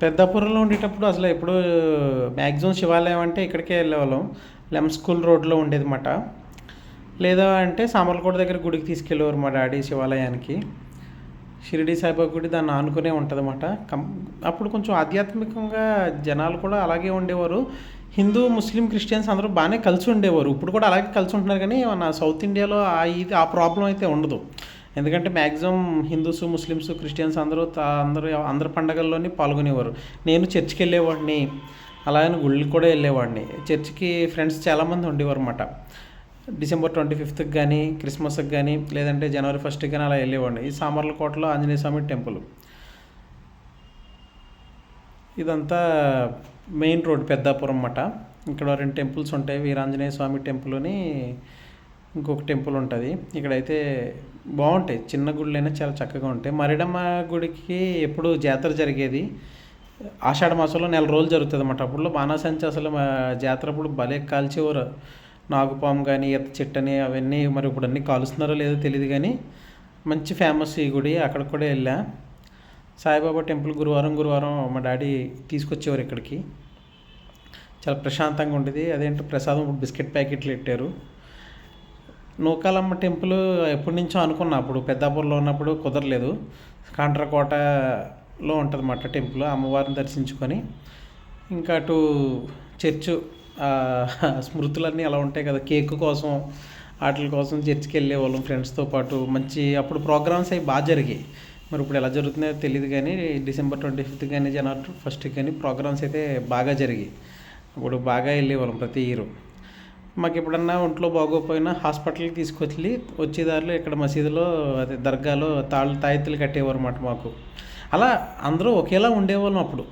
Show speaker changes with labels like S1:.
S1: పెద్దాపురంలో ఉండేటప్పుడు అసలు ఎప్పుడు మ్యాక్సిమం శివాలయం అంటే ఇక్కడికే వెళ్ళేవాళ్ళం. లెమ్ స్కూల్ రోడ్లో ఉండేది మాట లేదా అంటే సామర్లకోట దగ్గర గుడికి తీసుకెళ్ళేవారు మా డాడీ శివాలయానికి. షిరిడి సాయిబాబా గుడి దాన్ని ఆనుకునే ఉంటుంది అన్నమాట కం అప్పుడు కొంచెం ఆధ్యాత్మికంగా జనాలు కూడా అలాగే ఉండేవారు. హిందూ ముస్లిం క్రిస్టియన్స్ అందరూ బాగానే కలిసి ఉండేవారు. ఇప్పుడు కూడా అలాగే కలిసి ఉంటున్నారు కానీ మన సౌత్ ఇండియాలో ఆ ఇది ఆ ప్రాబ్లం అయితే ఉండదు. ఎందుకంటే మ్యాక్సిమం హిందూస్ ముస్లిమ్స్ క్రిస్టియన్స్ అందరూ తా- అందరూ అందరి పండగల్లోనే పాల్గొనేవారు. నేను చర్చికి వెళ్ళేవాడిని అలాగే గుళ్ళకి కూడా వెళ్ళేవాడిని. చర్చికి ఫ్రెండ్స్ చాలామంది ఉండేవారు అనమాట డిసెంబర్ ట్వంటీ ఫిఫ్త్కి కానీ క్రిస్మస్కి కానీ లేదంటే జనవరి ఫస్ట్కి కానీ అలా వెళ్ళేవాడిని. ఈ సామర్లకోటలో ఆంజనేయ స్వామి టెంపుల్. ఇదంతా మెయిన్ రోడ్ పెద్దాపురం అన్నమాట. ఇక్కడ రెండు టెంపుల్స్ ఉంటాయి. వీరాంజనేయ స్వామి టెంపుల్ అని ఇంకొక టెంపుల్ ఉంటుంది. ఇక్కడైతే బాగుంటాయి చిన్న గుళ్ళైనా చాలా చక్కగా ఉంటాయి. మరిడమ్మ గుడికి ఎప్పుడు జాతర జరిగేది. ఆషాఢ మాసంలో నెల రోజులు జరుగుతుంది అన్నమాట అప్పుడు బాణాసంచి అసలు మా జాతర అప్పుడు భలే కాల్చేవారు. నాగుపాము కానీ ఈత చెట్టు అని అవన్నీ మరి ఇప్పుడు అన్నీ కాలుస్తున్నారో లేదో తెలియదు కానీ మంచి ఫేమస్ ఈ గుడి. అక్కడ కూడా వెళ్ళా. సాయిబాబా టెంపుల్ గురువారం గురువారం మా డాడీ తీసుకొచ్చేవారు ఇక్కడికి. చాలా ప్రశాంతంగా ఉండేది. అదేంటో ప్రసాదం ఇప్పుడు బిస్కెట్ ప్యాకెట్లు పెట్టారు. నూకాలమ్మ టెంపుల్ ఎప్పటి నుంచో అనుకున్నా. అప్పుడు పెద్దాపూర్లో ఉన్నప్పుడు కుదరలేదు. కాంట్రకోటలో ఉంటుందన్నమాట టెంపుల్ అమ్మవారిని దర్శించుకొని. ఇంకా అటు చర్చు స్మృతులన్నీ అలా ఉంటాయి కదా. కేక్ కోసం వాటి కోసం చర్చికి వెళ్ళే వాళ్ళం ఫ్రెండ్స్తో పాటు. మంచి అప్పుడు ప్రోగ్రామ్స్ అవి బాగా జరిగాయి. మరి ఇప్పుడు ఎలా జరుగుతుందో తెలియదు కానీ డిసెంబర్ ట్వంటీ ఫిఫ్త్ కానీ జనవరి ఫస్ట్కి కానీ ప్రోగ్రామ్స్ అయితే బాగా జరిగాయి. ఇప్పుడు బాగా వెళ్ళేవాళ్ళం ప్రతి ఇయర్. మాకు ఎప్పుడన్నా ఒంట్లో బాగోకపోయినా హాస్పిటల్కి తీసుకొచ్చి వచ్చేదారిలో ఇక్కడ మసీదులో అదే దర్గాలో తాళ్ళు తాయెత్తులు కట్టేవారు అన్నమాట మాకు. అలా అందరూ ఒకేలా ఉండేవాళ్ళం అప్పుడు.